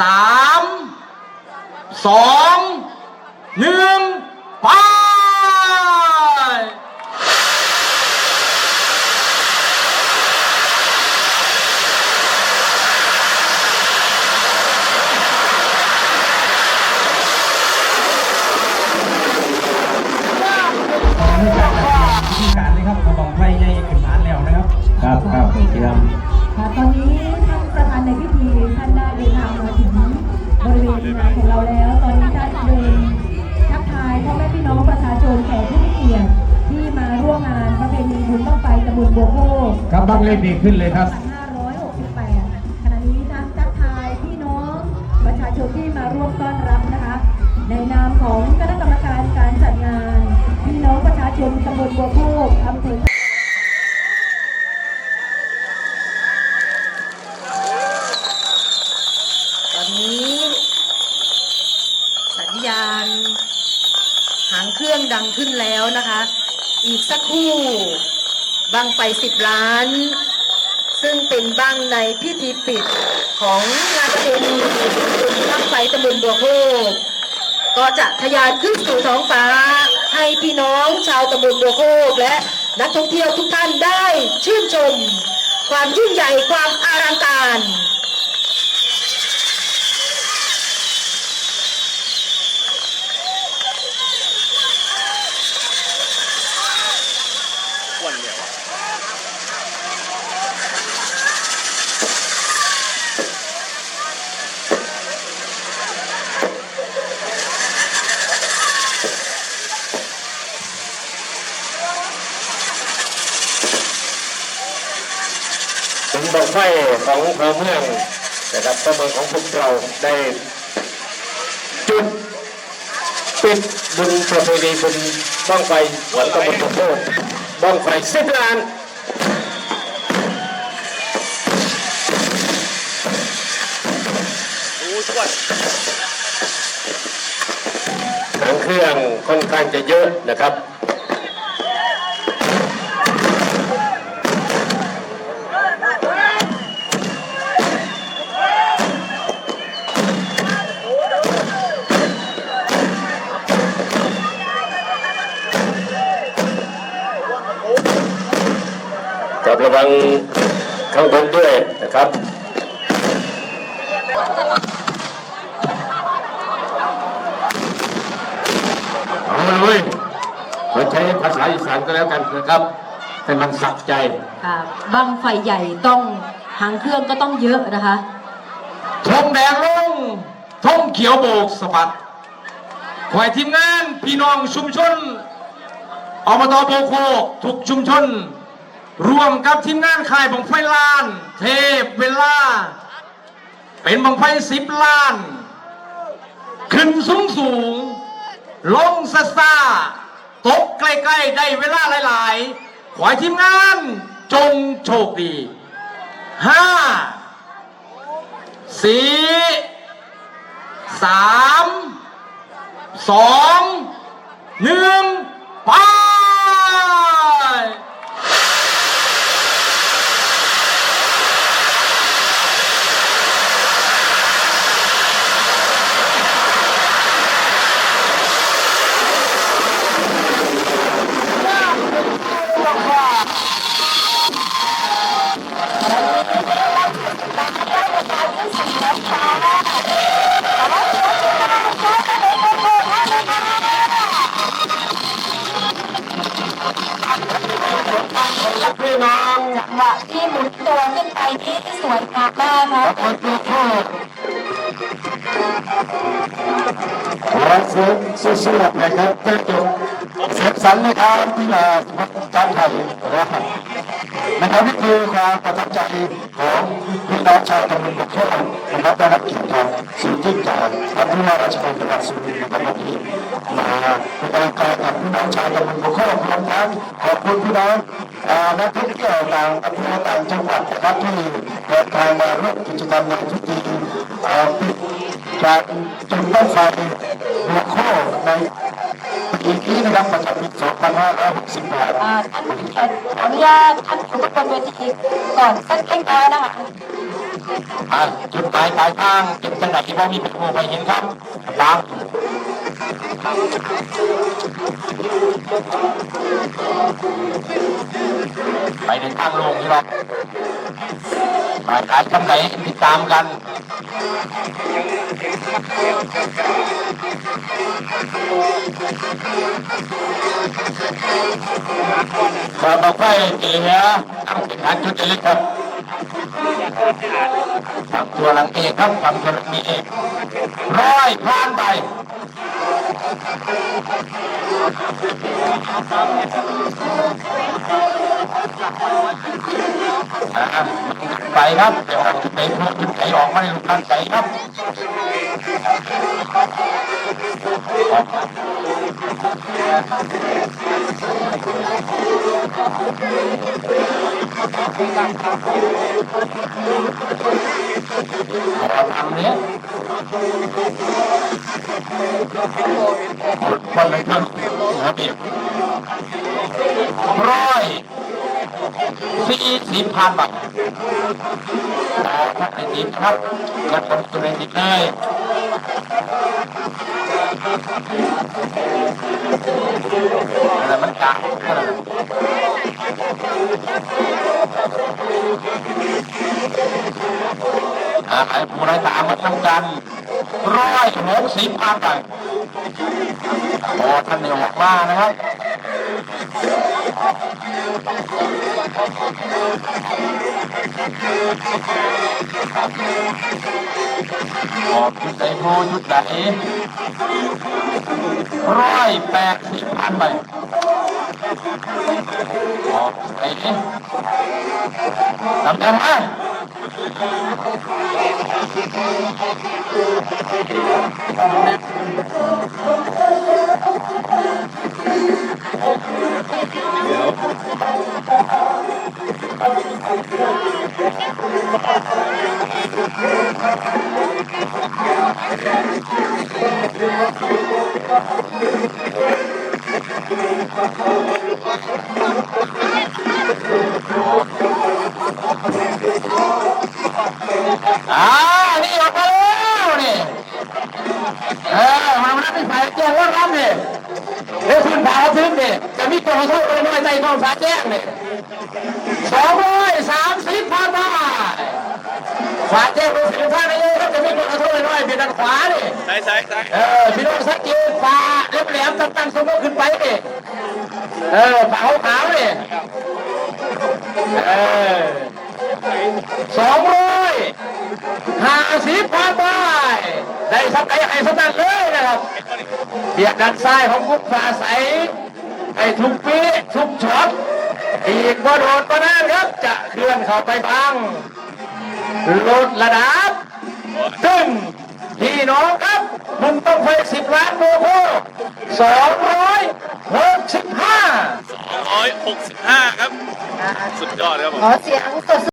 สามสองหนึ่งไปวิธีการเลยครับกระบองไฟใหญ่ขึ้นฐานแล้วนะครับ ครับครับผมเตรียม ค่ะตอนนี้ท่าน ของเราแล้ว ตอนนี้ได้เดินทักทายพ่อแม่พี่น้องประชาชนแขกผู้มีเกียรติที่มาร่วมงานประเพณีบุญต้องไฟตะบุญบัวโคกครับบังเลขดีขึ้นเลยครับ รื่องดังขึ้นแล้วนะคะ อีกสักครู่บังไฟสิบล้าน ซึ่งเป็นบังในพิธีปิดของงานประเพณีบังไฟตำบลบัวโคกก็จะทะยานขึ้นสู่ท้องฟ้า ให้พี่น้องชาวตำบลบัวโคกและนักท่องเที่ยวทุกท่านได้ชื่นชม ความยิ่งใหญ่ความอลังการ ถึงบังไฟของพระเมืองนะครับพระเมืองของพวกเราได้จุดปิดบุญประเพณีบุญบ้างไฟหวนตะบนตะโพดบ้างไฟสิบล้านหางเครื่องค่อนข้างจะเยอะนะครับ กับระวังข้างบนด้วยนะครับเอาเลยเราใช้ภาษาอีสานก็แล้วกันนะครับให้มันสักใจค่ะบังไฟใหญ่ต้องหางเครื่องก็ต้องเยอะนะคะธงแดงลงธงเขียวโบกสะบัดขอให้ทีมงาน พี่น้องชุมชน อบตโบกโคทุกชุมชนรวมกับทีมงานค่ายบังไฟล้าน เทพเวลา เป็นบังไฟสิบล้าน ขึ้นสูงสูง ลงซาซาตกใกล้ๆได้เวลาหลายๆ ขอให้ทีมงานจงโชคดีห้าสี่สามสองหนึ่งไป นไปนี่สวยงามมากครับคนตัวโทษขอเสียงสู้ๆนะครับเพื่อนเสร็จสันในการที่มาการไทยนะครับนะครับนี่คือความประทับใจของพี่น้องชาวตำบลบกโคก สิ่งที่จากท่านผู้ว่าราชการจังหวัดสุรินทร์นะครับวันนี้มาเป็นกำลังใจกับพี่น้องชาวตำบลบกโคกรวมทั้งขอบคุณพี่น้องนักท่องเที่ยวต่างอำเภอต่างจังหวัดนะครับที่เดินทางมาร่วมกิจกรรมในทุกปีอ่ปิดจากจุดบ้างไฟหัวโคกในปีนี้นะครับประจำปี2568ท่านขออนุญาตท่านอยู่บนเวทีก่อนสักเล็กน้อยนะคะ อะจุดปลายปลายทางจุดจังหวัดที่ว่ามีเป็นโมไปเห็นครับบางไปในทางลงนี่หรอกปลายทางทำไหนติดตามกันขอบอกไฟเอ๋ฮะทำงานจุดเล็กครับ ฝั่งตัวหลังเอกครับฝั่งตัวหลังมีเอกร้อยผ่านไปไปครับเดี๋ยวไหนพวกจุดไหนออกมาในลูกทางใสครับทำเนี้ย คนเลยครับระเบียบร้อยสี่สิบพันบาทต่อครับในทีมครับกระทำตัวในทีมเลยอะไรมันกะ อาไอ้ผู้ไรตามมาทำกันร้อยหกสิบพันบาทโอ้ท่านเนี่ยออกมานะครับออกชุดไหนโพชุดไหน ร้อยแปดสิบพันใบออกไอ้นี่ทำได้ไหมเดี๋ยว อ่านี่ออกมาแล้วนี่เออมามาที่สายแจ้งว่ารับนี่เดี๋ยวคุณพาถึงนี่จะมีตัวโทษเลยน้อยใจท้องสายแจ้งนี่สองร้อยสามสิบพันบาทฝาแจ้งรู้สึกท่าน ด้านขวานี่ใช่ใช่ใช่เออพี่น้องสักกีฟ้าเล็บแหลมตั้งตั้งสมมติขึ้นไปนี่เออฝาขาวๆนี่เออสองร้อยห้าสิบพันบาทได้สักไอ้ไอ้สักนั้นเลยนะครับเบียดด้านซ้ายของกุ๊กฟ้าใสไอ้ทุกปีทุกช็อตอีกบ่โดดบ่นั้นครับจะเคลื่อนเข้าไปบังลดระดับซึ่ง พี่น้องครับมันต้องไปสิบล้านโมโหสองร้อยหกสิบห้าร้อยหกสิบห้าครับ สุดยอดครับผม ขอเสียงสด